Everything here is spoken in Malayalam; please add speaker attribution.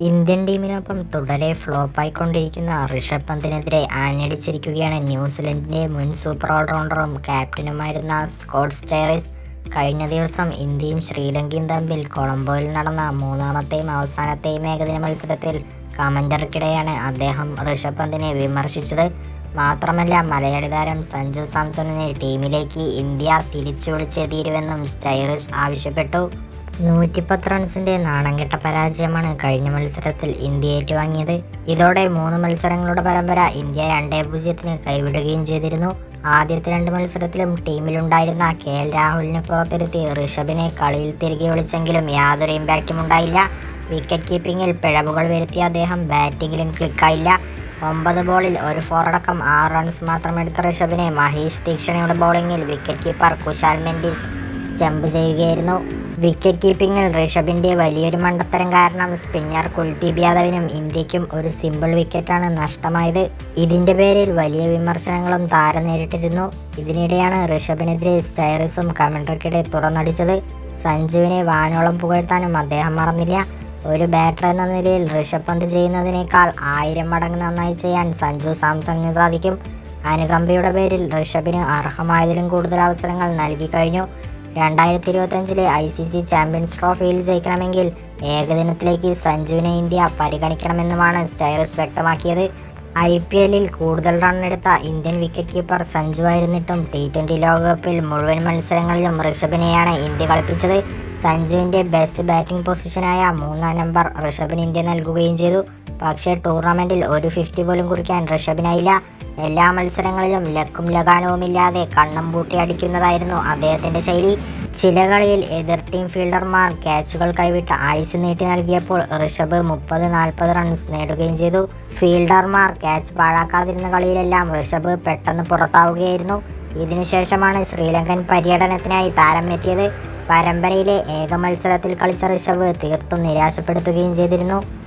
Speaker 1: ഇന്ത്യൻ ടീമിനൊപ്പം തുടരെ ഫ്ലോപ്പായിക്കൊണ്ടിരിക്കുന്ന ഋഷഭ് പന്തിനെതിരെ ആഞ്ഞടിച്ചിരിക്കുകയാണ് ന്യൂസിലൻഡിന്റെ മുൻ സൂപ്പർ ഓൾറൗണ്ടറും ക്യാപ്റ്റനുമായിരുന്ന സ്കോട്ട് സ്റ്റേറിസ്. കഴിഞ്ഞ ദിവസം ഇന്ത്യയും ശ്രീലങ്കയും തമ്മിൽ കൊളംബോയിൽ നടന്ന മൂന്നാമത്തെയും അവസാനത്തെയും ഏകദിന മത്സരത്തിൽ കമന്റർക്കിടെയാണ് അദ്ദേഹം ഋഷഭ് പന്തിനെ വിമർശിച്ചത്. മാത്രമല്ല മലയാളി താരം സഞ്ജു സാംസണിനെ ടീമിലേക്ക് ഇന്ത്യ തിരിച്ചു വിളിച്ചെത്തിയിരുവെന്നും സ്റ്റൈറിസ് ആവശ്യപ്പെട്ടു. നൂറ്റിപ്പത്ത് റൺസിന്റെ നാണംകെട്ട പരാജയമാണ് കഴിഞ്ഞ മത്സരത്തിൽ ഇന്ത്യ ഏറ്റുവാങ്ങിയത്. ഇതോടെ മൂന്ന് മത്സരങ്ങളുടെ പരമ്പര ഇന്ത്യ രണ്ടേ പൂജ്യത്തിന് കൈവിടുകയും ചെയ്തിരുന്നു. ആദ്യത്തെ രണ്ട് മത്സരത്തിലും ടീമിലുണ്ടായിരുന്ന കെ എൽ രാഹുലിനെ പുറത്തിരുത്തി ഋഷഭിനെ കളിയിൽ തിരികെ വിളിച്ചെങ്കിലും യാതൊരു ഇമ്പാക്റ്റും ഉണ്ടായില്ല. വിക്കറ്റ് കീപ്പിംഗിൽ പിഴവുകൾ വരുത്തിയ അദ്ദേഹം ബാറ്റിംഗിലും ക്ലിക്കായില്ല ഒമ്പത് ബോളിൽ ഒരു ഫോറടക്കം ആറ് റൺസ് മാത്രം എടുത്ത ഋഷഭിനെ മഹേഷ് തീക്ഷണയുടെ ബൗളിംഗിൽ wicket keeper Kusal Mendis stump ചെയ്യുകയായിരുന്നു. വിക്കറ്റ് കീപ്പിംഗിൽ ഋഷഭിന്റെ വലിയൊരു മണ്ടത്തരം കാരണം സ്പിന്നർ കുൽദീപ് യാദവിനും ഇന്ത്യക്കും ഒരു സിമ്പിൾ വിക്കറ്റാണ് നഷ്ടമായത്. ഇതിന്റെ പേരിൽ വലിയ വിമർശനങ്ങളും താരം നേരിട്ടിരുന്നു. ഇതിനിടെയാണ് ഋഷഭിനെതിരെ സ്റ്റൈറിസും കമൻട്രിക്കിടെ തുറന്നടിച്ചത്. സഞ്ജുവിനെ വാനോളം പുകഴ്ത്താനും അദ്ദേഹം മറന്നില്ല. ഒരു ബാറ്റർ എന്ന നിലയിൽ ഋഷഭ് പന്ത് ചെയ്യുന്നതിനേക്കാൾ ആയിരം മടങ്ങ് നന്നായി ചെയ്യാൻ സഞ്ജു സാംസങ്ങിന് സാധിക്കും. അനുകമ്പയുടെ പേരിൽ ഋഷഭിന് അർഹമായതിലും കൂടുതൽ അവസരങ്ങൾ നൽകി കഴിഞ്ഞു. രണ്ടായിരത്തി ഇരുപത്തഞ്ചിലെ ഐ സി സി ചാമ്പ്യൻസ് ട്രോഫിയിൽ ജയിക്കണമെങ്കിൽ ഏകദിനത്തിലേക്ക് സഞ്ജുവിനെ ഇന്ത്യ പരിഗണിക്കണമെന്നുമാണ് സ്റ്റൈറസ് വ്യക്തമാക്കിയത്. ഐ പി എല്ലിൽ കൂടുതൽ റൺ എടുത്ത ഇന്ത്യൻ വിക്കറ്റ് കീപ്പർ സഞ്ജു ആയിരുന്നിട്ടും ടി ട്വന്റി ലോകകപ്പിൽ മുഴുവൻ മത്സരങ്ങളിലും ഋഷഭിനെയാണ് ഇന്ത്യ കളിപ്പിച്ചത്. സഞ്ജുവിന്റെ ബെസ്റ്റ് ബാറ്റിംഗ് പൊസിഷനായ മൂന്നാം നമ്പർ ഋഷഭിന് ഇന്ത്യ നൽകുകയും ചെയ്തു. പക്ഷേ ടൂർണമെന്റിൽ ഒരു ഫിഫ്റ്റി പോലും കുറിക്കാൻ ഋഷഭിനായില്ല. എല്ലാ മത്സരങ്ങളിലും ലക്കും ലഗാനവുമില്ലാതെ കണ്ണം പൂട്ടി അടിക്കുന്നതായിരുന്നു അദ്ദേഹത്തിന്റെ ശൈലി. ചില കളിയിൽ എതിർ ടീം ഫീൽഡർമാർ ക്യാച്ചുകൾ കൈവിട്ട് ആയുസ് നീട്ടി നൽകിയപ്പോൾ ഋഷഭ് മുപ്പത് നാൽപ്പത് റൺസ് നേടുകയും ചെയ്തു. ഫീൽഡർമാർ ക്യാച്ച് പാഴാക്കാതിരുന്ന കളിയിലെല്ലാം ഋഷഭ് പെട്ടെന്ന് പുറത്താവുകയായിരുന്നു. ഇതിനുശേഷമാണ് ശ്രീലങ്കൻ പര്യടനത്തിനായി താരം എത്തിയത്. പരമ്പരയിലെ ഏക മത്സരത്തിൽ കളിച്ച ഋഷഭ് തീർത്തും നിരാശപ്പെടുത്തുകയും ചെയ്തിരുന്നു.